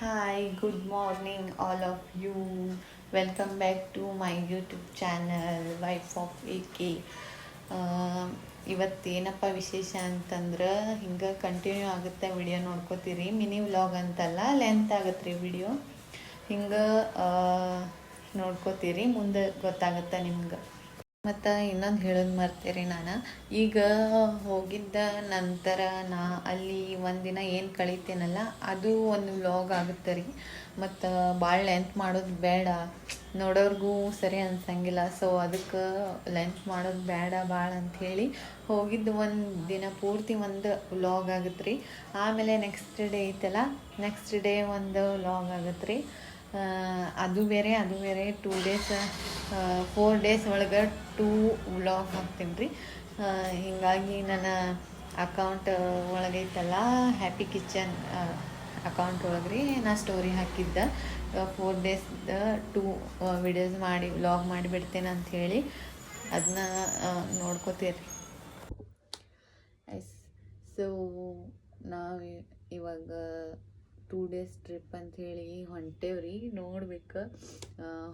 Hi, good morning, all of you. Welcome back to my YouTube channel, Wife of AK. ಇವತ್ತೇನಪ್ಪ ವಿಶೇಷ ಅಂತಂದ್ರೆ ಹಿಂಗೆ continue ಆಗುತ್ತೆ video ನೋಡ್ಕೋತೀರಿ mini vlog ಅಂತಲ್ಲ length ಆಗುತ್ತೆ ರೀ ವಿಡಿಯೋ ಹಿಂಗೆ ನೋಡ್ಕೋತೀರಿ ಮುಂದೆ ಗೊತ್ತಾಗುತ್ತೆ ನಿಮ್ಗೆ ಮತ್ತು ಇನ್ನೊಂದು ಹೇಳೋದು ಮರ್ತೇರಿ ನಾನು. ಈಗ ಹೋಗಿದ್ದ ನಂತರ ನಾ ಅಲ್ಲಿ ಒಂದಿನ ಏನು ಕಳಿತೇನಲ್ಲ, ಅದು ಒಂದು ವ್ಲಾಗ್ ಆಗುತ್ತೆ ರೀ ಮತ್ತು ಭಾಳ ಲೆಂತ್ ಮಾಡೋದು ಬೇಡ. ನೋಡೋರ್ಗೂ ಸರಿ ಅನ್ಸಂಗಿಲ್ಲ. ಸೊ ಅದಕ್ಕೆ ಲೆಂತ್ ಮಾಡೋದು ಬೇಡ ಭಾಳ ಅಂಥೇಳಿ ಹೋಗಿದ್ದು ಒಂದು ದಿನ ಪೂರ್ತಿ ಒಂದು ವ್ಲಾಗ್ ಆಗುತ್ತೆ ರೀ ಆಮೇಲೆ ನೆಕ್ಸ್ಟ್ ಡೇ ಐತಲ್ಲ ನೆಕ್ಸ್ಟ್ ಡೇ ಒಂದು ವ್ಲಾಗ್ ಆಗುತ್ತೆ ರೀ ಅದು ಬೇರೆ ಅದು ಬೇರೆ ಟೂ ಡೇಸ್ ಫೋರ್ ಡೇಸ್ ಒಳಗೆ ಟೂ ವ್ಲಾಗ್ ಹಾಕ್ತೀನಿ ರೀ. ಹೀಗಾಗಿ ನನ್ನ ಅಕೌಂಟ್ ಒಳಗೈತಲ್ಲ ಹ್ಯಾಪಿ ಕಿಚನ್ ಅಕೌಂಟ್ ಒಳಗೆ ರೀ ನಾ ಸ್ಟೋರಿ ಹಾಕಿದ್ದೆ. ಫೋರ್ ಡೇಸ್ ಟೂ ವಿಡಿಯೋಸ್ ಮಾಡಿ ವ್ಲಾಗ್ ಮಾಡಿಬಿಡ್ತೇನೆ ಅಂಥೇಳಿ ಅದನ್ನ ನೋಡ್ಕೋತೀರಿ. ಸೊ ನಾವು ಇವಾಗ ಟೂ ಡೇಸ್ ಟ್ರಿಪ್ ಅಂಥೇಳಿ ಹೊಂಟೇವ್ರಿ. ನೋಡ್ಬೇಕು.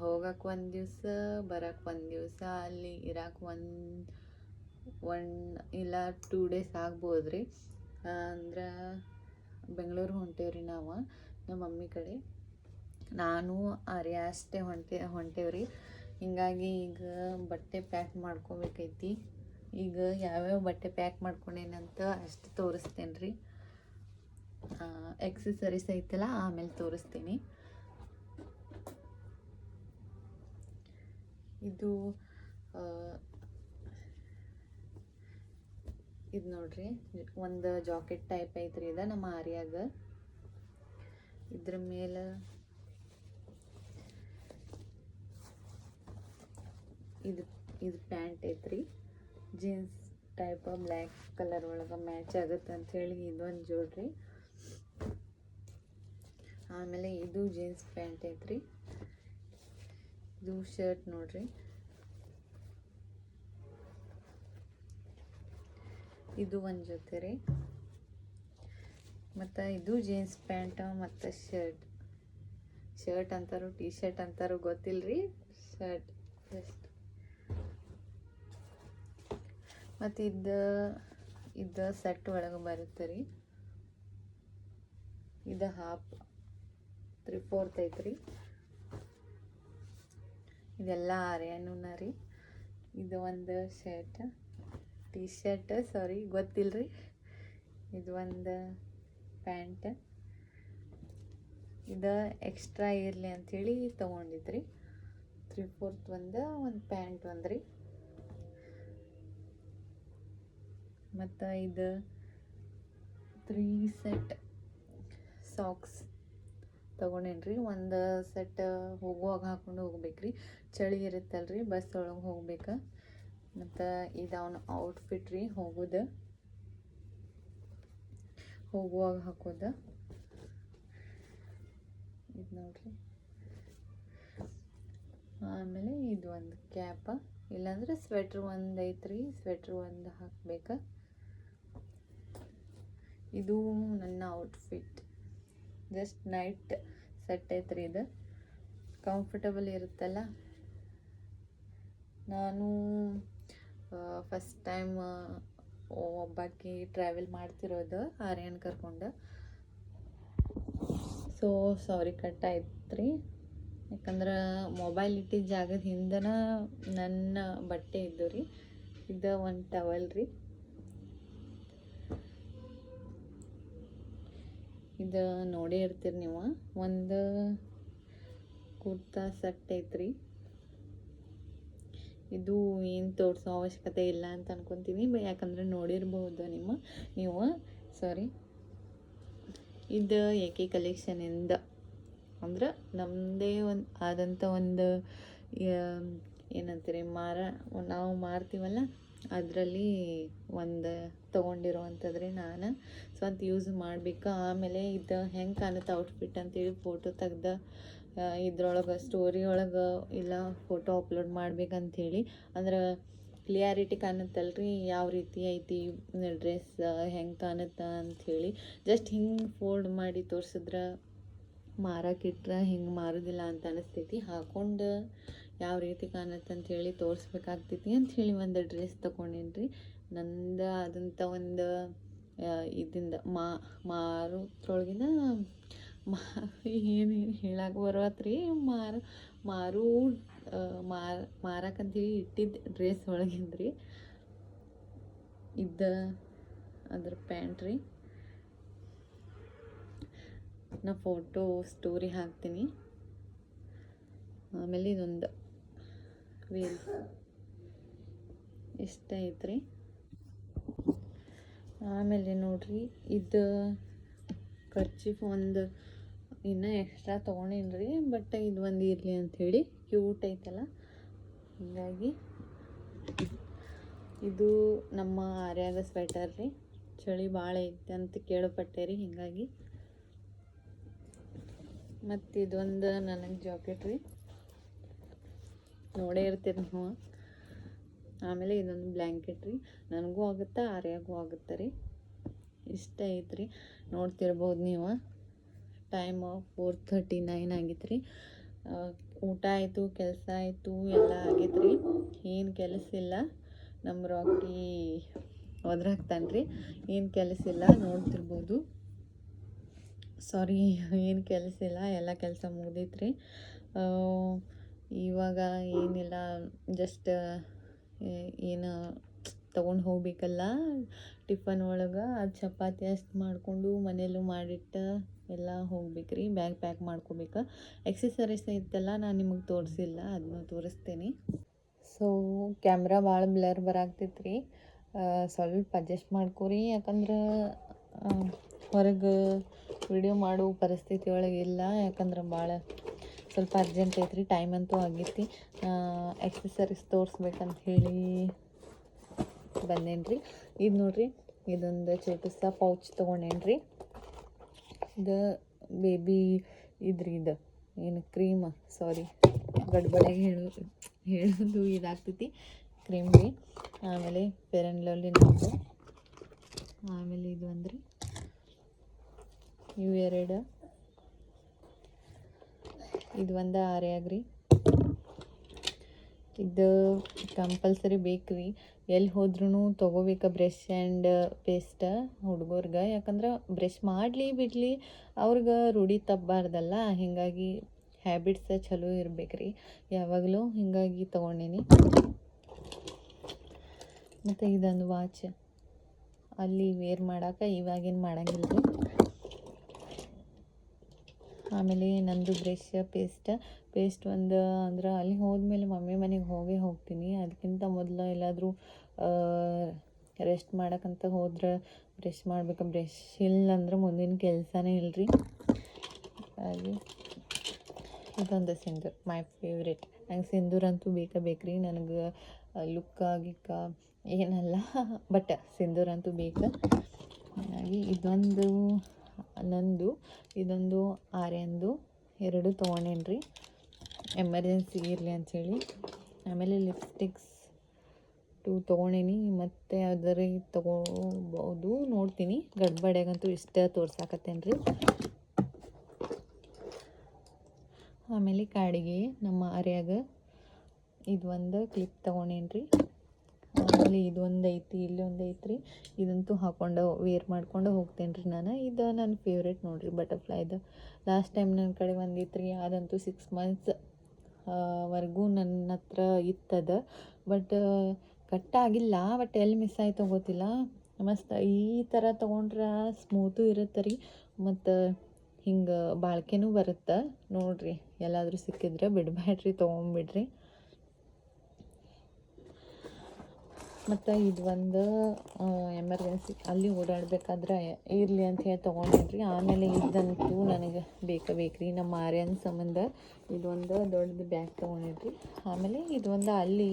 ಹೋಗಕ್ಕೆ ಒಂದು ದಿವಸ ಬರಕ್ಕೆ ಒಂದು ದಿವಸ, ಅಲ್ಲಿ ಇರಕ್ಕೆ ಒಂದು ಒನ್ ಇಲ್ಲ ಟೂ ಡೇಸ್ ಆಗ್ಬೋದು ರೀ ಅಂದ್ರೆ ಬೆಂಗಳೂರು ಹೊಂಟೇವ್ರಿ ನಾವು, ನಮ್ಮ ಮಮ್ಮಿ ಕಡೆ. ನಾನು, ಆರ್ಯ ಅಷ್ಟೇ ಹೊಂಟೆ, ಹೊಂಟೇವ್ರಿ. ಹಿಂಗಾಗಿ ಈಗ ಬಟ್ಟೆ ಪ್ಯಾಕ್ ಮಾಡ್ಕೋಬೇಕೈತಿ. ಈಗ ಯಾವ್ಯಾವ ಬಟ್ಟೆ ಪ್ಯಾಕ್ ಮಾಡ್ಕೊಂಡೇನಂತ ಅಷ್ಟು ತೋರಿಸ್ತೇನೆ ರೀ ಎಕ್ಸಸರೀಸ್ ಐತಲ್ಲ, ಆಮೇಲೆ ತೋರಿಸ್ತೀನಿ. ಇದು ಇದು ನೋಡ್ರಿ, ಒಂದು ಜಾಕೆಟ್ ಟೈಪ್ ಐತ್ರಿ ಇದು ನಮ್ಮ ಆರ್ಯಾಗ. ಇದ್ರ ಮೇಲೆ ಇದು ಇದು ಪ್ಯಾಂಟ್ ಐತ್ರಿ. ಜೀನ್ಸ್ ಟೈಪ್ ಬ್ಲ್ಯಾಕ್ ಕಲರ್ ಒಳಗೆ ಮ್ಯಾಚ್ ಆಗುತ್ತೆ ಅಂಥೇಳಿ ಇದೊಂದು ಜೋಡ್ರಿ. ಆಮೇಲೆ ಇದು ಜೀನ್ಸ್ ಪ್ಯಾಂಟ್ ಐತ್ರಿ. ಇದು ಶರ್ಟ್ ನೋಡ್ರಿ. ಇದು ಒಂದು ಜೊತೆ ರೀ. ಮತ್ತು ಇದು ಜೀನ್ಸ್ ಪ್ಯಾಂಟ್ ಮತ್ತು ಶರ್ಟ್. ಶರ್ಟ್ ಅಂತಾರು ಟೀ ಶರ್ಟ್ ಅಂತಾರು ಗೊತ್ತಿಲ್ರಿ. ಶರ್ಟ್ ಜಸ್ಟ್ ಮತ್ತು ಇದು ಇದು ಸೆಟ್ ಒಳಗೆ ಬರುತ್ತೆ ರೀ. ಇದು ಹಾಫ್ ತ್ರೀ ಫೋರ್ತ್ ಐತ್ರಿ. ಇದೆಲ್ಲ ಆರ್ಯಾನುನ ರೀ. ಇದು ಒಂದು ಶರ್ಟ್ ಟಿ ಶರ್ಟ್ ಸಾರಿ ರೀ ಇದು ಒಂದು ಪ್ಯಾಂಟ್. ಇದು ಎಕ್ಸ್ಟ್ರಾ ಇರಲಿ ಅಂಥೇಳಿ ರೀ ತ್ರೀ ಫೋರ್ತ್ ಒಂದು ಒಂದು ಪ್ಯಾಂಟ್ ಒಂದು ರೀ ಮತ್ತು ಇದು ತ್ರೀ ಸೆಟ್ ಸಾಕ್ಸ್. ತೊಗೊಂಡೇನ್ರಿ? ಒಂದು ಸೆಟ್ ಹೋಗುವಾಗ ಹಾಕ್ಕೊಂಡು ಹೋಗ್ಬೇಕು ರೀ ಚಳಿ ಇರುತ್ತಲ್ರಿ ಬಸ್ ಒಳಗೆ ಹೋಗ್ಬೇಕು. ಮತ್ತು ಇದು ಔಟ್ಫಿಟ್ ರೀ, ಹೋಗೋದು. ಹೋಗುವಾಗ ಹಾಕೋದು. ಇದು ನೋಡ್ರಿ. ಆಮೇಲೆ ಇದು ಒಂದು ಕ್ಯಾಪ ಇಲ್ಲಾಂದ್ರೆ ಸ್ವೆಟ್ರ್ ಒಂದು ಐತ್ರಿ ಸ್ವೆಟ್ರ್ ಒಂದು ಹಾಕ್ಬೇಕು. ಇದು ನನ್ನ ಔಟ್ಫಿಟ್ ಜಸ್ಟ್ ನೈಟ್ ಸೆಟ್ ಐತ್ರಿ ಇದು. ಕಂಫರ್ಟಬಲ್ ಇರುತ್ತಲ್ಲ? ನಾನು ಫಸ್ಟ್ ಟೈಮ್ ಒಬ್ಬಾಕಿ ಟ್ರಾವೆಲ್ ಮಾಡ್ತಿರೋದು, ಆರ್ಯನ್ ಕರ್ಕೊಂಡು. ಸೊ ಸಾರಿ ಕಟ್ ಆಯ್ತು ರೀ ಯಾಕಂದ್ರೆ ಮೊಬೈಲ್ ಇಟ್ಟಿದ್ದ ಜಾಗದ ಹಿಂದನ ನನ್ನ ಬಟ್ಟೆ ಇದ್ದು ರೀ ಇದು ಒಂದು ಟವಲ್ ರೀ. ಇದು ನೋಡೇ ಇರ್ತೀರಿ ನೀವು. ಒಂದು ಕುರ್ತಾ ಸೆಟ್ ಐತ್ರಿ. ಇದು ಏನು ತೋರಿಸೋ ಅವಶ್ಯಕತೆ ಇಲ್ಲ ಅಂತ ಅನ್ಕೊತೀನಿ. ಯಾಕಂದ್ರೆ ನೋಡಿರ್ಬೋದು ನಿಮ್ಮ, ನೀವು. ಸಾರಿ. ಇದು ಏಕೆ ಕಲೆಕ್ಷನಿಂದ ಅಂದ್ರೆ ನಮ್ಮದೇ ಒಂದು ಆದಂಥ ಒಂದು ಏನಂತೀರಿ, ಮಾರ, ನಾವು ಮಾರ್ತೀವಲ್ಲ. ಅದರಲ್ಲಿ ಒಂದು ತೊಗೊಂಡಿರುವಂಥದ್ರಿ ನಾನು. ಸ್ವಂತ ಯೂಸ್ ಮಾಡಬೇಕು. ಆಮೇಲೆ ಇದು ಹೆಂಗೆ ಕಾಣುತ್ತೆ ಔಟ್ಫಿಟ್ ಅಂತೇಳಿ ಫೋಟೋ ತೆಗ್ದು ಇದ್ರೊಳಗೆ ಸ್ಟೋರಿ ಒಳಗೆ ಇಲ್ಲ ಫೋಟೋ ಅಪ್ಲೋಡ್ ಮಾಡ್ಬೇಕಂಥೇಳಿ ಅಂದ್ರೆ ಕ್ಲಿಯಾರಿಟಿ ಕಾಣುತ್ತಲ್ರಿ ಯಾವ ರೀತಿ ಐತಿ ಡ್ರೆಸ್ ಹೆಂಗೆ ಕಾಣುತ್ತೆ ಅಂಥೇಳಿ ಜಸ್ಟ್ ಹಿಂಗೆ ಫೋಲ್ಡ್ ಮಾಡಿ ತೋರಿಸಿದ್ರೆ ಮಾರಕ್ಕಿಟ್ರೆ ಹಿಂಗೆ ಮಾರೋದಿಲ್ಲ ಅಂತ ಅನಿಸ್ತೈತಿ. ಹಾಕೊಂಡು ಯಾವ ರೀತಿ ಕಾಣುತ್ತೆ ಅಂತ ಹೇಳಿ ತೋರಿಸ್ಬೇಕಾಗ್ತೈತಿ ಅಂತ ಹೇಳಿ ಒಂದು ಡ್ರೆಸ್ ತೊಗೊಂಡೇನಿ ರೀ ನಂದು ಆದಂಥ ಒಂದು ಇದರಿಂದ ಮಾರುದ್ರೊಳಗಿನ ಮಾ ಏನು ಹೇಳಕ್ಕೆ ಬರವತ್ತು ರೀ ಮಾರು ಮಾರು ಮಾರ ಮಾರಕ್ಕಂತೇಳಿ ಇಟ್ಟಿದ್ದ ಡ್ರೆಸ್ ಒಳಗಿಂದ ರೀ ಇದ್ದ ಅದ್ರ ಪ್ಯಾಂಟ್ ರೀ. ನಾ ಫೋಟೋ ಸ್ಟೋರಿ ಹಾಕ್ತೀನಿ. ಆಮೇಲೆ ಇದೊಂದು ವೇಲ್ ಇಷ್ಟ ಐತ್ರಿ ಆಮೇಲೆ ನೋಡ್ರಿ, ಇದು ಖರ್ಚಿಫ್ ಒಂದು ಇನ್ನೂ ಎಕ್ಸ್ಟ್ರಾ ತೊಗೊಂಡೇನಿ ರೀ ಬಟ್ ಇದು ಒಂದು ಇರಲಿ ಅಂಥೇಳಿ ಕ್ಯೂಟ್ ಐತಲ್ಲ. ಹೀಗಾಗಿ ಇದು ನಮ್ಮ ಆರ್ಯಾದ ಸ್ವೆಟರ್ ರೀ. ಚಳಿ ಭಾಳ ಐತೆ ಅಂತ ಕೇಳಪಟ್ಟೆ ರೀ ಹೀಗಾಗಿ. ಮತ್ತು ಇದೊಂದು ನನಗೆ ಜಾಕೆಟ್ ರೀ. ನೋಡೇ ಇರ್ತೀರಿ ನೀವು. ಆಮೇಲೆ ಇದೊಂದು ಬ್ಲ್ಯಾಂಕೆಟ್ ರೀ. ನನಗೂ ಆಗುತ್ತೆ, ಆರ್ಯಾಗೂ ಆಗುತ್ತೆ ರೀ. ಇಷ್ಟ ಐತ್ರಿ. ನೋಡ್ತಿರ್ಬೋದು ನೀವು. ಟೈಮ್ ಫೋರ್ ಥರ್ಟಿ ನೈನ್ ಆಗಿತ್ತು ರೀ ಊಟ ಆಯಿತು, ಕೆಲಸ ಆಯಿತು, ಎಲ್ಲ ಆಗೈತೆ ರೀ ಏನು ಕೆಲಸ ಇಲ್ಲ. ನಮ್ಮ ರಾಕಿ ಒದ್ರಾಗ್ತಾನೆ ರೀ ಏನು ಕೆಲಸ ಇಲ್ಲ, ನೋಡ್ತಿರ್ಬೋದು. ಸಾರಿ ಏನು ಕೆಲಸ ಇಲ್ಲ. ಎಲ್ಲ ಕೆಲಸ ಮುಗ್ದೈತ್ರಿ. ಇವಾಗ ಏನಿಲ್ಲ ಜಸ್ಟ್ ಏನು ತೊಗೊಂಡು ಹೋಗ್ಬೇಕಲ್ಲ ಟಿಫನ್ ಒಳಗೆ. ಅದು ಚಪಾತಿ ಅಷ್ಟು ಮಾಡಿಕೊಂಡು ಮನೆಯಲ್ಲೂ ಮಾಡಿಟ್ಟು ಎಲ್ಲ ಹೋಗ್ಬೇಕ್ರಿ, ಬ್ಯಾಗ್ ಪ್ಯಾಕ್ ಮಾಡ್ಕೋಬೇಕು. ಎಕ್ಸಸರೀಸ್ ಇತ್ತಲ್ಲ ನಾನು ನಿಮಗೆ ತೋರಿಸಿಲ್ಲ ಅದನ್ನ ತೋರಿಸ್ತೀನಿ. ಸೊ ಕ್ಯಾಮ್ರಾ ಭಾಳ ಬ್ಲರ್ ಬರಾಗ್ತೈತೆ ರೀ ಸ್ವಲ್ಪ ಅಡ್ಜಸ್ಟ್ ಮಾಡ್ಕೊರಿ, ಯಾಕಂದ್ರೆ ಹೊರಗೆ ವಿಡಿಯೋ ಮಾಡೋ ಪರಿಸ್ಥಿತಿ ಒಳಗೆ ಇಲ್ಲ, ಯಾಕಂದ್ರೆ ಭಾಳ ಸ್ವಲ್ಪ ಅರ್ಜೆಂಟ್ ಐತ್ರಿ ಟೈಮ್ ಅಂತೂ ಆಗೈತಿ. ಎಕ್ಸಸರೀಸ್ ತೋರಿಸ್ಬೇಕಂತ ಹೇಳಿ ಬಂದೇನ್ರಿ. ಇದು ನೋಡ್ರಿ, ಇದೊಂದು ಚೋಟುಸ ಪೌಚ್ ತೊಗೊಂಡೇನ್ರಿ. ಇದು ಬೇಬಿ ಇದ್ರಿ ಇದು. ಏನು ಕ್ರೀಮ್ ಸಾರಿ ಗಡ್ಬಡಿಯಾಗಿ ಹೇಳು, ಹೇಳೋದು ಇದಾಗ್ತೈತಿ. ಕ್ರೀಮ್ ರೀ. ಆಮೇಲೆ ಫೇರ್ ಆ್ಯಂಡ್ ಲವ್ಲಿ ನಮ್ಮದು ಆಮೇಲೆ ಇದು ಅಂದ್ರಿ ಎರಡು ಇದು ಒಂದು ಆರ್ಯಾಗ್ರಿ ಇದು ಕಂಪಲ್ಸರಿ ಬೇಕು ರೀ ಎಲ್ಲಿ ಹೋದ್ರೂ ತೊಗೋಬೇಕು ಬ್ರಷ್ ಆ್ಯಂಡ್ ಪೇಸ್ಟ ಹುಡುಗರ್ಗೆ. ಯಾಕಂದ್ರೆ ಬ್ರಷ್ ಮಾಡಲಿ ಬಿಡಲಿ ಅವ್ರಿಗೆ ರೂಢಿ ತಪ್ಪಬಾರ್ದಲ್ಲ ಹೀಗಾಗಿ ಹ್ಯಾಬಿಟ್ಸ ಚಲೋ ಇರ್ಬೇಕು ರೀ ಯಾವಾಗಲೂ ಹೀಗಾಗಿ ತೊಗೊಂಡೇನಿ. ಮತ್ತು ಇದೊಂದು ವಾಚ್. ಅಲ್ಲಿ ವೇರ್ ಮಾಡೋಕೆ ಇವಾಗೇನು ಮಾಡಂಗಿಲ್ಲ ರೀ ಆಮೇಲೆ ನಂದು ಬ್ರಷ್, ಪೇಸ್ಟ್ ಪೇಸ್ಟ್ ಒಂದು ಅಂದ್ರೆ ಅಲ್ಲಿ ಹೋದ್ಮೇಲೆ ಮಮ್ಮಿ ಮನೆಗೆ ಹೋಗೇ ಹೋಗ್ತೀನಿ. ಅದಕ್ಕಿಂತ ಮೊದಲು ಎಲ್ಲಾದರೂ ರೆಸ್ಟ್ ಮಾಡೋಕ್ಕಂತ ಹೋದ್ರೆ ಬ್ರಷ್ ಮಾಡ್ಬೇಕು. ಬ್ರಷ್ ಇಲ್ಲ ಅಂದ್ರೆ ಮುಂದಿನ ಕೆಲಸನೇ ಇಲ್ಲರಿ ಹಾಗೆ ಇದೊಂದು ಸಿಂಧೂರ್, ಮೈ ಫೇವ್ರೆಟ್. ನಂಗೆ ಸಿಂಧೂರ್ ಅಂತೂ ಬೇಕಾ ಬೇಕ್ರಿ. ನನಗೆ ಲುಕ್ಕ ಗಿಕ್ಕ ಏನಲ್ಲ, ಬಟ್ ಸಿಂಧೂರ್ ಅಂತೂ ಬೇಕು. ಹಾಗಾಗಿ ಇದೊಂದು ನಂದು, ಇದೊಂದು ಆರ್ಯಂದು, ಎರಡು ತೊಗೊಂಡೇನ್ರಿ ಎಮರ್ಜೆನ್ಸಿ ಇರಲಿ ಅಂಥೇಳಿ ಆಮೇಲೆ ಲಿಪ್ಸ್ಟಿಕ್ಸ್ ಟು ತೊಗೊಂಡೇನಿ ಮತ್ತು ಯಾವ್ದಾರ ತೊಗೋಬೋದು. ನೋಡ್ತೀನಿ. ಗಡ್ಬಡ್ಯಾಗಂತೂ ಇಷ್ಟ ತೋರ್ಸಾಕತ್ತೇನ್ರಿ. ಆಮೇಲೆ ಕಾಡಿಗೆ ನಮ್ಮ ಆರ್ಯಾಗ ಇದು ಒಂದು ಕ್ಲಿಪ್ ತೊಗೊಂಡೇನಿ ರೀ ಇದೊಂದು ಐತಿ ಇಲ್ಲಿ ಒಂದು ಐತ್ರಿ ಇದಂತೂ ಹಾಕೊಂಡು ವೇರ್ ಮಾಡ್ಕೊಂಡು ಹೋಗ್ತೇನೆ ರೀ ನಾನು. ಇದು ನನ್ನ ಫೇವ್ರೇಟ್ ನೋಡಿರಿ ಬಟರ್ಫ್ಲೈದು ಲಾಸ್ಟ್ ಟೈಮ್ ನನ್ನ ಕಡೆ ಒಂದಿತ್ತು ರೀ ಅದಂತೂ ಸಿಕ್ಸ್ ಮಂತ್ಸ್ ವರೆಗೂ ನನ್ನ ಹತ್ರ ಇತ್ತದ. ಬಟ್ ಕಟ್ಟಾಗಿಲ್ಲ ಬಟ್ ಎಲ್ಲಿ ಮಿಸ್ ಆಯ್ತು ಗೊತ್ತಿಲ್ಲ. ಮಸ್ತ್, ಈ ಥರ ತೊಗೊಂಡ್ರೆ ಸ್ಮೂತು ಇರುತ್ತೆ ರೀ. ಮತ್ತು ಹಿಂಗೆ ಬಾಳ್ಕೆನೂ ಬರುತ್ತೆ. ನೋಡಿರಿ, ಎಲ್ಲಾದರೂ ಸಿಕ್ಕಿದ್ರೆ ಬಿಡಬೇಡ್ರಿ ತೊಗೊಂಬಿಡ್ರಿ. ಮತ್ತು ಇದು ಒಂದು ಎಮರ್ಜೆನ್ಸಿ ಅಲ್ಲಿ ಓಡಾಡಬೇಕಾದ್ರೆ ಇರಲಿ ಅಂತ ಹೇಳಿ ತೊಗೊಂಡಿದ್ರಿ. ಆಮೇಲೆ ಇದಂತೂ ನನಗೆ ಬೇಕೇ ಬೇಕು ನಮ್ಮ ಆರ್ಯನ ಸಂಬಂಧ ಇದೊಂದು ದೊಡ್ಡದು ಬ್ಯಾಗ್ ತೊಗೊಂಡಿದ್ರಿ. ಆಮೇಲೆ ಇದೊಂದು ಅಲ್ಲಿ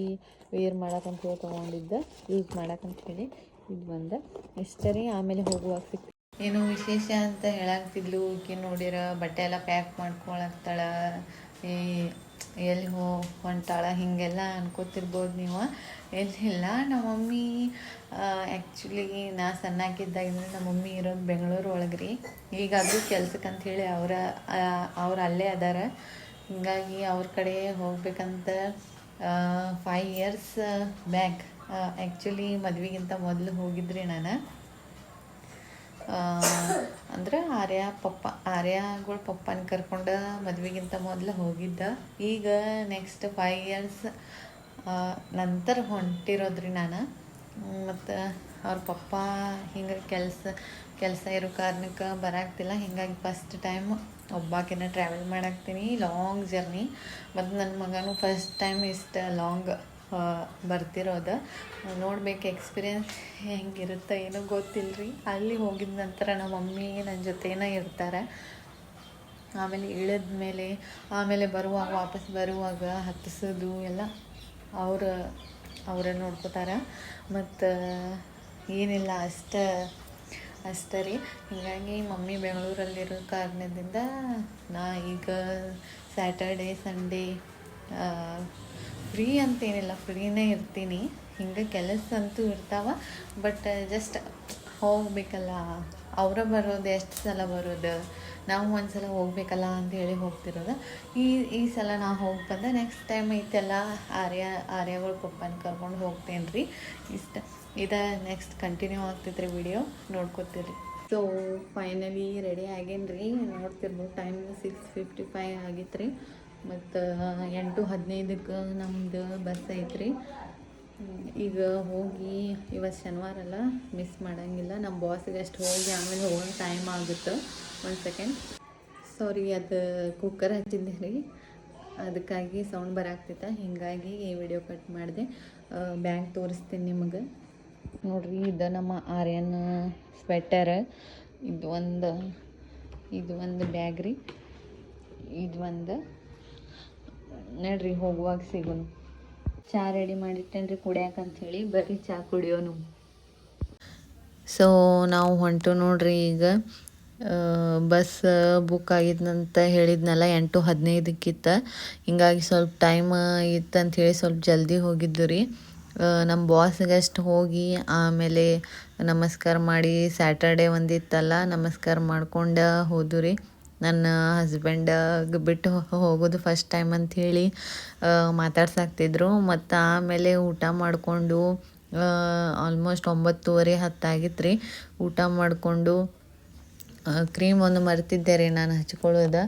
ವೇರ್ ಮಾಡೋಕ್ಕಂತ ಹೇಳಿ ತೊಗೊಂಡಿದ್ದೆ ಯೂಸ್ ಮಾಡೋಕ್ಕಂತ ಹೇಳಿ ಇದು ಒಂದು ಇಷ್ಟೇ ರೀ ಆಮೇಲೆ ಹೋಗುವಾಗ ಸಿಕ್ತು. ಏನು ವಿಶೇಷ ಅಂತ ಹೇಳಾಕ್ತಿದ್ಲು. ಈಕೆ ನೋಡಿರ ಬಟ್ಟೆ ಎಲ್ಲ ಪ್ಯಾಕ್ ಮಾಡ್ಕೊಳಕ್ತಾಳ ಈ ಎಲ್ಲಿ ಹೋ, ಹೊಂಟಾಳ, ಹೀಗೆಲ್ಲ ಅನ್ಕೋತಿರ್ಬೋದು ನೀವು. ಎಲ್ಲಿಲ್ಲ ನಮ್ಮ ಮಮ್ಮಿ ಆ್ಯಕ್ಚುಲಿ ನಾ ಸಣ್ಣಾಕಿದ್ದಾಗಿಂದ್ರೆ ನಮ್ಮ ಮಮ್ಮಿ ಇರೋದು ಬೆಂಗಳೂರು ಒಳಗೆ ರೀ. ಈಗಾದರೂ ಕೆಲ್ಸಕ್ಕೆ ಅಂಥೇಳಿ ಅವರ ಅವ್ರು ಅಲ್ಲೇ ಅದಾರ. ಹೀಗಾಗಿ ಅವ್ರ ಕಡೆ ಹೋಗ್ಬೇಕಂತ ಫೈ ಇಯರ್ಸ್ ಬ್ಯಾಕ್ ಆ್ಯಕ್ಚುಲಿ ಮದ್ವೆಗಿಂತ ಮೊದಲು ಹೋಗಿದ್ರಿ ನಾನು. ಅಂದ್ರೆ ಆರ್ಯ ಪಪ್ಪ, ಆರ್ಯಗಳ ಪಪ್ಪನ ಕರ್ಕೊಂಡು ಮದ್ವೆಗಿಂತ ಮೊದಲು ಹೋಗಿದ್ದ. ಈಗ ನೆಕ್ಸ್ಟ್ ಫೈವ್ ಇಯರ್ಸ್ ನಂತರ ಹೊಂಟಿರೋದ್ರಿ ನಾನು. ಮತ್ತು ಅವ್ರ ಪಪ್ಪ ಹಿಂಗೆ ಕೆಲಸ ಕೆಲಸ ಇರೋ ಕಾರಣಕ್ಕೆ ಬರಾಗ್ತಿಲ್ಲ ಹಿಂಗಾಗಿ ಫಸ್ಟ್ ಟೈಮ್ ಒಬ್ಬಾಕಿನ ಟ್ರಾವೆಲ್ ಮಾಡಾಕ್ತೀನಿ. ಲಾಂಗ್ ಜರ್ನಿ ಮತ್ತು ನನ್ನ ಮಗನೂ ಫಸ್ಟ್ ಟೈಮ್ ಇಷ್ಟ ಲಾಂಗ್ ಬರ್ತಿರೋದು ನೋಡ್ಬೇಕು ಎಕ್ಸ್ಪೀರಿಯನ್ಸ್ ಹೆಂಗಿರುತ್ತೆ ಏನೋ ಗೊತ್ತಿಲ್ಲ ರೀ ಅಲ್ಲಿ ಹೋಗಿದ ನಂತರ ನಮ್ಮ ಮಮ್ಮಿ ನನ್ನ ಜೊತೆನೇ ಇರ್ತಾರೆ. ಆಮೇಲೆ ಇಳಿದ ಮೇಲೆ ಆಮೇಲೆ ಬರುವಾಗ ವಾಪಸ್ ಬರುವಾಗ ಹತ್ತಿಸೋದು ಎಲ್ಲ ಅವರು, ಅವರೇ ನೋಡ್ಕೋತಾರೆ. ಮತ್ತು ಏನಿಲ್ಲ, ಅಷ್ಟ, ಅಷ್ಟೇ ರೀ. ಹೀಗಾಗಿ ಮಮ್ಮಿ ಬೆಂಗಳೂರಲ್ಲಿರೋ ಕಾರಣದಿಂದ ನಾ ಈಗ ಸ್ಯಾಟರ್ಡೇ ಸಂಡೇ ಫ್ರೀ ಅಂತೇನಿಲ್ಲ, ಫ್ರೀನೇ ಇರ್ತೀನಿ. ಹಿಂಗೆ ಕೆಲಸ ಅಂತೂ ಇರ್ತಾವ ಬಟ್ ಜಸ್ಟ್ ಹೋಗಬೇಕಲ್ಲ. ಅವರ ಬರೋದು, ಎಷ್ಟು ಸಲ ಬರೋದು? ನಾವು ಒಂದು ಸಲ ಹೋಗ್ಬೇಕಲ್ಲ ಅಂತ ಹೇಳಿ ಹೋಗ್ತಿರೋದು. ಈ ಈ ಸಲ ನಾ ಹೋಗಿ ಬಂದೆ. ನೆಕ್ಸ್ಟ್ ಟೈಮ್ ಐತೆಲ್ಲ, ಆರ್ಯ ಆರ್ಯಗಳ ಪಪ್ಪನ ಕರ್ಕೊಂಡು ಹೋಗ್ತೇನೆ ರೀ. ಇಷ್ಟ, ಇದು ನೆಕ್ಸ್ಟ್ ಕಂಟಿನ್ಯೂ ಆಗ್ತೈತ್ರಿ ವಿಡಿಯೋ ನೋಡ್ಕೊತೀರಿ. ಸೊ ಫೈನಲಿ ರೆಡಿ ಆಗೇನು ರೀ ನೋಡ್ತಿರ್ಬೋದು ಟೈಮ್ ಸಿಕ್ಸ್ ಫಿಫ್ಟಿ ಫೈವ್ ಆಗಿತ್ತು ರೀ ಮತ್ತು ಎಂಟು ಹದಿನೈದಕ್ಕೆ ನಮ್ಮದು ಬಸ್ ಐತ್ರಿ. ಈಗ ಹೋಗಿ ಇವತ್ತು ಶನಿವಾರ ಅಲ್ಲ ಮಿಸ್ ಮಾಡೋಂಗಿಲ್ಲ. ನಮ್ಮ ಬಾಸಿಗೆ ಅಷ್ಟು ಹೋಗಿ ಆಮೇಲೆ ಹೋಗೋ ಟೈಮ್ ಆಗುತ್ತೆ. ಒಂದು ಸೆಕೆಂಡ್ ಸಾರಿ ಅದು ಕುಕ್ಕರ್ ಹಚ್ಚಿದ್ದೆ ರೀ. ಅದಕ್ಕಾಗಿ ಸೌಂಡ್ ಬರಾಕ್ತಿತ್ತ ಹೀಗಾಗಿ ಈ ವಿಡಿಯೋ ಕಟ್ ಮಾಡಿದೆ. ಬ್ಯಾಂಕ್ ತೋರಿಸ್ತೀನಿ ನಿಮಗೆ. ನೋಡ್ರಿ, ಇದು ನಮ್ಮ ಆರ್ಯನ್ ಸ್ವೆಟರ್ ಇದು ಒಂದು ಇದು ಒಂದು ಬ್ಯಾಗ್ ರೀ. ಇದು ಒಂದು ನಡ್ರಿ, ಹೋಗುವಾಗ ಸಿಗೋನು. ಚಾ ರೆಡಿ ಮಾಡಿಟ್ಟೇನ್ರಿ ಕುಡಿಯಾಕ ಹೇಳಿ ಬರ್ರಿ ಚಾ ಕುಡಿಯೋನು. ಸೊ ನಾವು ಹೊಂಟು ನೋಡ್ರಿ ಈಗ ಬಸ್ ಬುಕ್ ಆಗಿದ್ನಂತ ಹೇಳಿದ್ನಲ್ಲ, ಎಂಟು ಹದಿನೈದಕ್ಕಿತ್ತ. ಹಿಂಗಾಗಿ ಸ್ವಲ್ಪ ಟೈಮ್ ಇತ್ತಂತ ಹೇಳಿ ಸ್ವಲ್ಪ ಜಲ್ದಿ ಹೋಗಿದ್ದು ರೀ ನಮ್ಮ ಬಾಸ್ಗೆ ಅಷ್ಟು ಹೋಗಿ ಆಮೇಲೆ ನಮಸ್ಕಾರ ಮಾಡಿ ಸ್ಯಾಟರ್ಡೆ ಒಂದಿತ್ತಲ್ಲ, ನಮಸ್ಕಾರ ಮಾಡ್ಕೊಂಡು ಹೋದು ರೀ ನನ್ನ ಹಸ್ಬೆಂಡಗೆ ಬಿಟ್ಟು ಹೋಗೋದು ಫಸ್ಟ್ ಟೈಮ್ ಅಂಥೇಳಿ ಮಾತಾಡ್ಸಾಕ್ತಿದ್ರು. ಮತ್ತು ಆಮೇಲೆ ಊಟ ಮಾಡಿಕೊಂಡು ಆಲ್ಮೋಸ್ಟ್ ಒಂಬತ್ತುವರೆ ಹತ್ತಾಗಿತ್ತು ರೀ ಊಟ ಮಾಡಿಕೊಂಡು ಕ್ರೀಮ್ ಒಂದು ಮರ್ತಿದ್ದೆ ರೀ ನಾನು ಹಚ್ಕೊಳ್ಳೋದು.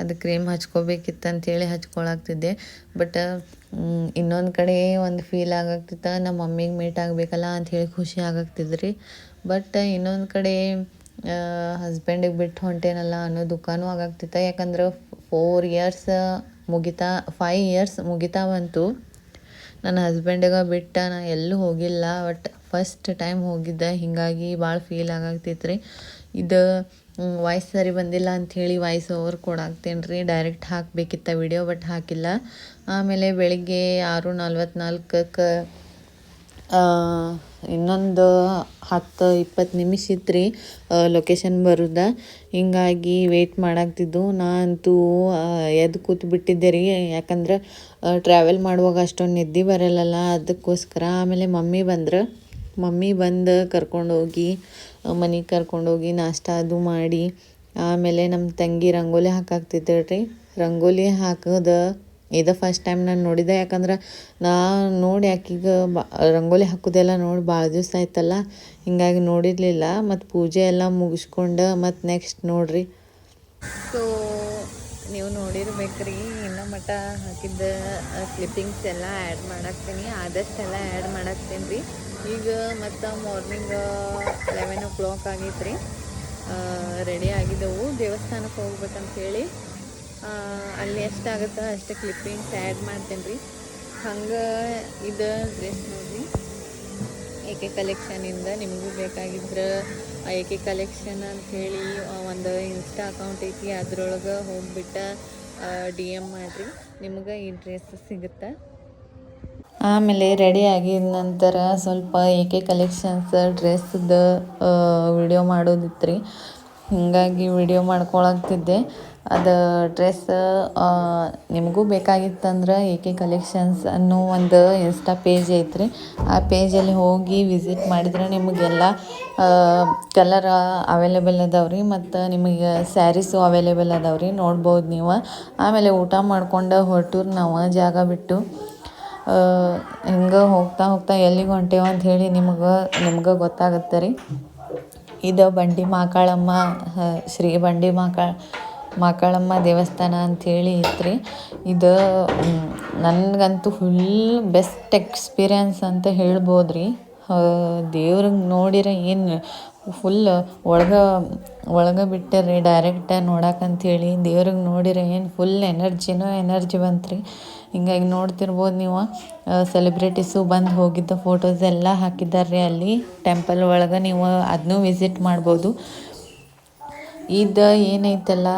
ಅದು ಕ್ರೀಮ್ ಹಚ್ಕೋಬೇಕಿತ್ತು ಅಂತೇಳಿ ಹಚ್ಕೊಳಕ್ತಿದ್ದೆ ಬಟ್ ಇನ್ನೊಂದು ಕಡೆ ಒಂದು ಫೀಲ್ ಆಗಾಗ್ತಿತ್ತು ನಮ್ಮ ಮಮ್ಮಿಗೆ ಮೀಟ್ ಆಗಬೇಕಲ್ಲ ಅಂಥೇಳಿ ಖುಷಿ ಆಗಾಗ್ತಿದ್ರಿ. ಬಟ್ ಇನ್ನೊಂದು ಕಡೆ ಹಸ್ಬೆಂಡಿಗೆ ಬಿಟ್ಟು ಹೊಂಟೇನಲ್ಲ ಅನ್ನೋ ದುಃಖನೂ ಆಗಾಗ್ತಿತ್ತು. ಯಾಕಂದ್ರೆ ಫೋರ್ ಇಯರ್ಸ್ ಮುಗಿತಾ ಫೈವ್ ಇಯರ್ಸ್ ಮುಗಿತಾ ಬಂತು ನನ್ನ ಹಸ್ಬೆಂಡಿಗೆ ಬಿಟ್ಟು ನಾನು ಎಲ್ಲೂ ಹೋಗಿಲ್ಲ. ಬಟ್ ಫಸ್ಟ್ ಟೈಮ್ ಹೋಗಿದ್ದೆ. ಹೀಗಾಗಿ ಭಾಳ ಫೀಲ್ ಆಗಾಗ್ತಿತ್ರಿ. ಇದು ವಾಯ್ಸ್ ಸರಿ ಬಂದಿಲ್ಲ ಅಂಥೇಳಿ ವಾಯ್ಸ್ ಓವರ್ ಕೊಡಾಕ್ತೇನೆ ರೀ ಡೈರೆಕ್ಟ್ ಹಾಕಬೇಕಿತ್ತ ವಿಡಿಯೋ ಬಟ್ ಹಾಕಿಲ್ಲ. ಆಮೇಲೆ ಬೆಳಿಗ್ಗೆ ಆರು ನಲ್ವತ್ನಾಲ್ಕಕ್ಕೆ ಇನ್ನೊಂದು ಹತ್ತು, ಇಪ್ಪತ್ತು ನಿಮಿಷ ಇತ್ತು ರೀ ಲೊಕೇಶನ್ ಬರೋದ. ಹಿಂಗಾಗಿ ವೆಯ್ಟ್ ಮಾಡಾಕ್ತಿದ್ದು ನಾ ಅಂತೂ ಎದ್ದು ಕೂತು ಬಿಟ್ಟಿದ್ದೆ ರೀ ಯಾಕಂದ್ರೆ ಟ್ರಾವೆಲ್ ಮಾಡುವಾಗ ಅಷ್ಟೊಂದು ನಿದ್ದೆ ಬರಲ್ಲಲ್ಲ, ಅದಕ್ಕೋಸ್ಕರ ಆಮೇಲೆ ಮಮ್ಮಿ ಬಂದ್ರೆ. ಮಮ್ಮಿ ಬಂದು ಕರ್ಕೊಂಡೋಗಿ ಮನೆಗೆ ಕರ್ಕೊಂಡೋಗಿ ನಾಷ್ಟ ಅದು ಮಾಡಿ, ಆಮೇಲೆ ನಮ್ಮ ತಂಗಿ ರಂಗೋಲಿ ಹಾಕಾಕ್ತಿದ್ದಳು ರೀ ರಂಗೋಲಿ ಹಾಕೋದು ಇದು ಫಸ್ಟ್ ಟೈಮ್ ನಾನು ನೋಡಿದೆ. ಯಾಕಂದ್ರೆ ನಾ ನೋಡಿ ಆಕಿಗೆ ಬಾ, ರಂಗೋಲಿ ಹಾಕೋದೆಲ್ಲ ನೋಡಿ ಭಾಳ ದಿವಸ ಆಯ್ತಲ್ಲ, ಹಿಂಗಾಗಿ ನೋಡಿರಲಿಲ್ಲ. ಮತ್ತು ಪೂಜೆ ಎಲ್ಲ ಮುಗಿಸ್ಕೊಂಡು ಮತ್ತು ನೆಕ್ಸ್ಟ್ ನೋಡ್ರಿ. ಸೊ ನೀವು ನೋಡಿರ್ಬೇಕ್ರಿ, ಇನ್ನೂ ಮಟ್ಟ ಹಾಕಿದ್ದ ಕ್ಲಿಪ್ಪಿಂಗ್ಸ್ ಎಲ್ಲ ಆ್ಯಡ್ ಮಾಡಾಕ್ತೀನಿ, ಆದಷ್ಟು ಎಲ್ಲ ಆ್ಯಡ್ ಮಾಡಾಕ್ತೀನಿ ರೀ ಈಗ ಮತ್ತು ಮಾರ್ನಿಂಗ್ ಲೆವೆನ್ ಓ ಕ್ಲಾಕ್ ಆಗೈತೆ ರೀ ರೆಡಿ ಆಗಿದ್ದೆವು. ದೇವಸ್ಥಾನಕ್ಕೆ ಹೋಗ್ಬೇಕಂತ ಹೇಳಿ. ಅಲ್ಲಿ ಎಷ್ಟಾಗುತ್ತೋ ಅಷ್ಟು ಕ್ಲಿಪ್ಪಿಂಗ್ಸ್ ಆ್ಯಡ್ ಮಾಡ್ತೇನೆ ರೀ. ಹಂಗೆ ಇದು ಡ್ರೆಸ್ ನೋಡಿರಿ. ಏಕೆ ಕಲೆಕ್ಷನಿಂದ ನಿಮಗೂ ಬೇಕಾಗಿದ್ರೆ ಏಕೆ ಕಲೆಕ್ಷನ್ ಅಂತ ಹೇಳಿ ಒಂದು ಇನ್ಸ್ಟಾ ಅಕೌಂಟ್ ಐತಿ, ಅದ್ರೊಳಗೆ ಹೋಗಿಬಿಟ್ಟು ಡಿ ಎಂ ಮಾಡಿರಿ. ನಿಮ್ಗೆ ಈ ಡ್ರೆಸ್ ಸಿಗುತ್ತೆ? ಆಮೇಲೆ ರೆಡಿ ಆಗಿದ ನಂತರ ಸ್ವಲ್ಪ ಏಕೆ ಕಲೆಕ್ಷನ್ಸ್ ಡ್ರೆಸ್ದು ವಿಡಿಯೋ ಮಾಡೋದಿತ್ತು ರೀ ಹೀಗಾಗಿ ವಿಡಿಯೋ ಮಾಡ್ಕೊಳತ್ತಿದ್ದೆ ಅದು ಡ್ರೆಸ್ ನಿಮಗೂ ಬೇಕಾಗಿತ್ತಂದ್ರೆ ಎ ಕೆ ಕಲೆಕ್ಷನ್ಸ್ ಅನ್ನೋ ಒಂದು ಇನ್ಸ್ಟಾ ಪೇಜ್ ಐತ್ರಿ. ಆ ಪೇಜಲ್ಲಿ ಹೋಗಿ ವಿಸಿಟ್ ಮಾಡಿದ್ರೆ ನಿಮಗೆಲ್ಲ ಕಲರ್ ಅವೈಲೇಬಲ್ ಅದಾವ್ರಿ ಮತ್ತು ನಿಮಗೆ ಸ್ಯಾರೀಸು ಅವೈಲೇಬಲ್ ಅದಾವ್ರಿ, ನೋಡ್ಬೋದು ನೀವು. ಆಮೇಲೆ ಊಟ ಮಾಡ್ಕೊಂಡು ಹೊರಟೂರು ನಾವು ಜಾಗ ಬಿಟ್ಟು ಹಿಂಗೆ ಹೋಗ್ತಾ ಹೋಗ್ತಾ ಎಲ್ಲಿಗೆ ಹೊಂಟೇವು ಅಂತ ಹೇಳಿ ನಿಮ್ಗೆ ನಿಮ್ಗೆ ಗೊತ್ತಾಗತ್ತೆ ರೀ ಇದು ಬಂಡಿ ಮಾಕಾಳಮ್ಮ ಶ್ರೀ ಬಂಡಿ ಮಾಕಾಳ, ಮಾಕಾಳಮ್ಮ ದೇವಸ್ಥಾನ ಅಂಥೇಳಿ ಐತ್ರಿ. ಇದು ನನಗಂತೂ ಫುಲ್ ಬೆಸ್ಟ್ ಎಕ್ಸ್ಪೀರಿಯನ್ಸ್ ಅಂತ ಹೇಳ್ಬೋದು ರೀ ದೇವ್ರಿಗೆ ನೋಡಿರೆ ಏನು ಫುಲ್ ಒಳಗೆ ಒಳಗೆ ಬಿಟ್ಟರಿ ಡೈರೆಕ್ಟಾಗಿ ನೋಡಕ್ಕೆ ದೇವ್ರಿಗೆ ನೋಡಿರೆ ಏನು ಫುಲ್ ಎನರ್ಜಿನೋ ಎನರ್ಜಿ ಬಂತು ರೀ ಹಿಂಗಾಗಿ ನೋಡ್ತಿರ್ಬೋದು ನೀವು ಸೆಲೆಬ್ರಿಟೀಸು ಬಂದು ಹೋಗಿದ್ದ ಫೋಟೋಸ್ ಎಲ್ಲ ಹಾಕಿದ್ದಾರೆ ಅಲ್ಲಿ. ಟೆಂಪಲ್ ಒಳಗೆ ನೀವು ಅದನ್ನೂ ವಿಸಿಟ್ ಮಾಡ್ಬೋದು. ಇದು ಏನೈತಲ್ಲ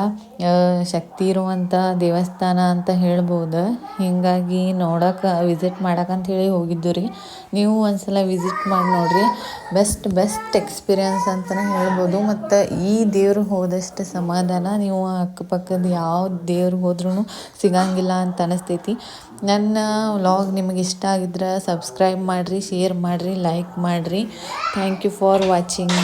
ಶಕ್ತಿ ಇರುವಂಥ ದೇವಸ್ಥಾನ ಅಂತ ಹೇಳ್ಬೋದು. ಹೀಗಾಗಿ ನೋಡೋಕೆ ವಿಸಿಟ್ ಅಂತ ಹೇಳಿ ಹೋಗಿದ್ದು ರೀ. ನೀವು ಒಂದು ಸಲ ವಿಸಿಟ್ ಮಾಡಿ ನೋಡಿರಿ. ಬೆಸ್ಟ್ ಬೆಸ್ಟ್ ಎಕ್ಸ್ಪೀರಿಯನ್ಸ್ ಅಂತಲೇ ಹೇಳ್ಬೋದು. ಮತ್ತು ಈ ದೇವ್ರಿಗೆ ಹೋದಷ್ಟು ಸಮಾಧಾನ, ನೀವು ಅಕ್ಕಪಕ್ಕದ ಯಾವ ದೇವ್ರಿಗೆ ಹೋದ್ರೂ ಸಿಗಂಗಿಲ್ಲ ಅಂತ ಅನಿಸ್ತೈತಿ. ನನ್ನ ವ್ಲಾಗ್ ನಿಮಗೆ ಇಷ್ಟ ಆಗಿದ್ರೆ ಸಬ್ಸ್ಕ್ರೈಬ್ ಮಾಡಿರಿ ಶೇರ್ ಮಾಡಿರಿ ಲೈಕ್ ಮಾಡಿರಿ. Thank you for watching